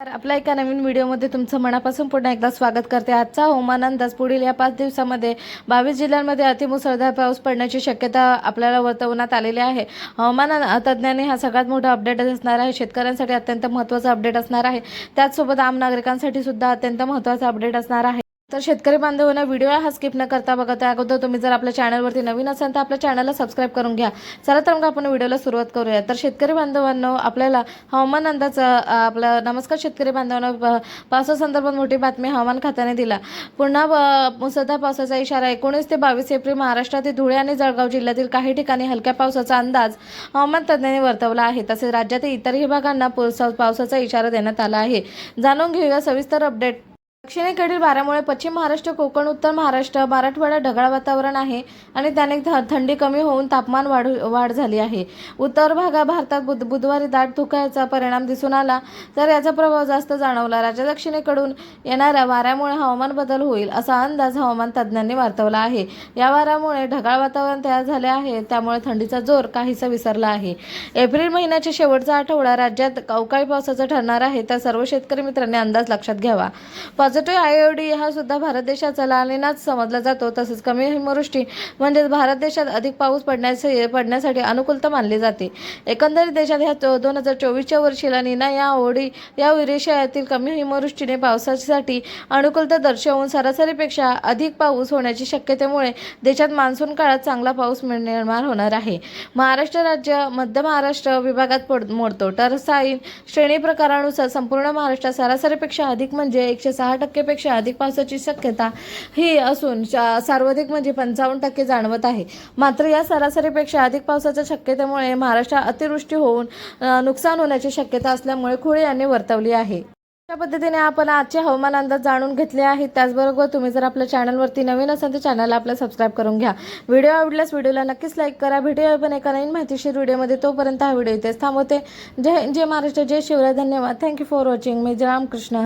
तर आपल्या एका नवीन व्हिडिओमध्ये तुमचं मनापासून पुन्हा एकदा स्वागत करते. आजचा हवामान अंदाज पुढील या पाच दिवसामध्ये बावीस जिल्ह्यांमध्ये अतिमुसळधार पाऊस पडण्याची शक्यता आपल्याला वर्तवण्यात आलेली आहे. हवामान तज्ज्ञांनी हा सगळ्यात मोठा अपडेट असणार आहे. शेतकऱ्यांसाठी अत्यंत महत्त्वाचा अपडेट असणार आहे. त्याचसोबत आम नागरिकांसाठी सुद्धा अत्यंत महत्त्वाचा अपडेट असणार आहे. तर शेतकरी बांधवांना व्हिडिओ हा स्किप न करता बघा त्या अगोदर तुम्ही जर आपल्या चॅनलवरती नवीन असाल तर आपल्या चॅनलला सबस्क्राईब करून घ्या. चला तर मग आपण व्हिडिओला सुरुवात करूया. तर शेतकरी बांधवांनो आपल्याला हवामान अंदाज आपला नमस्कार शेतकरी बांधवांना पावसासंदर्भात मोठी बातमी हवामान खात्याने दिला. पुन्हा मुसळधार पावसाचा इशारा एकोणीस ते बावीस एप्रिल महाराष्ट्रातील धुळे आणि जळगाव जिल्ह्यातील काही ठिकाणी हलक्या पावसाचा अंदाज हवामान तज्ज्ञांनी वर्तवला आहे. तसेच राज्यातील इतरही भागांना पावसाचा इशारा देण्यात आला आहे. जाणून घेऊया सविस्तर अपडेट दक्षिणेकडील वाऱ्यामुळे पश्चिम महाराष्ट्र कोकण उत्तर महाराष्ट्र मराठवाडा ढगाळ वातावरण आहे आणि त्याने थ- थंडी कमी होऊन तापमान वाढ वाढ झाली आहे. उत्तर भागा भारतात बुध बुधवारी दाट धुक्याचा परिणाम दिसून आला तर याचा प्रभाव जास्त जाणवला. राज्या दक्षिणेकडून येणाऱ्या वाऱ्यामुळे हवामान बदल होईल असा अंदाज हवामान तज्ज्ञांनी वर्तवला आहे. या वाऱ्यामुळे ढगाळ वातावरण तयार झाले आहे त्यामुळे थंडीचा जोर काहीसा विसरला आहे. एप्रिल महिन्याच्या शेवटचा आठवडा राज्यात अवकाळी पावसाचा ठरणार आहे तर सर्व शेतकरी मित्रांनी अंदाज लक्षात घ्यावा. पॉझिटिव्ह आयओडी हा सुद्धा भारत देशाचा लालिनाच समजला जातो. तसेच कमी हिमवृष्टी म्हणजेच भारत देशात अधिक पाऊस पडण्यास पडण्यासाठी अनुकूलता मानली जाते. एकंदरीत देशात ह्या दोन हजार चोवीसच्या वर्षीला नीना या ओढी या विरेशयातील कमी हिमवृष्टीने पावसासाठी अनुकूलता दर्शवून सरासरीपेक्षा अधिक पाऊस होण्याची शक्यतेमुळे देशात मान्सून काळात चांगला पाऊस मिळ- निर्माण होणार आहे. महाराष्ट्र राज्य मध्य महाराष्ट्र विभागात पड मोडतो. टरसाईन श्रेणी प्रकारानुसार संपूर्ण महाराष्ट्रात सरासरीपेक्षा अधिक म्हणजे एकशे सहा टक्केपेक्षा अधिक पावसाची शक्यता ही असून सर्वाधिक म्हणजे पंचावन्न टक्के जाणवत आहे. मात्र या सरासरीपेक्षा अधिक पावसाच्या शक्यतेमुळे महाराष्ट्रात अतिवृष्टी होऊन नुकसान होण्याची शक्यता असल्यामुळे खुळे यांनी वर्तवली आहे. अशा पद्धतीने आपण आजचे हवामान अंदाज जाणून घेतले आहेत. त्याचबरोबर तुम्ही जर आपल्या चॅनलवरती नवीन असाल तर चॅनलला आपलं सबस्क्राईब करून घ्या. व्हिडिओ आवडल्यास व्हिडिओला नक्कीच लाईक करा. भेटूया पण एका नवीन माहितीशीर व्हिडिओमध्ये तोपर्यंत हा व्हिडिओ इथेच थांबवते. जय जय महाराष्ट्र जय शिवराय. धन्यवाद. थँक्यू फॉर वॉचिंग मी रामकृष्ण.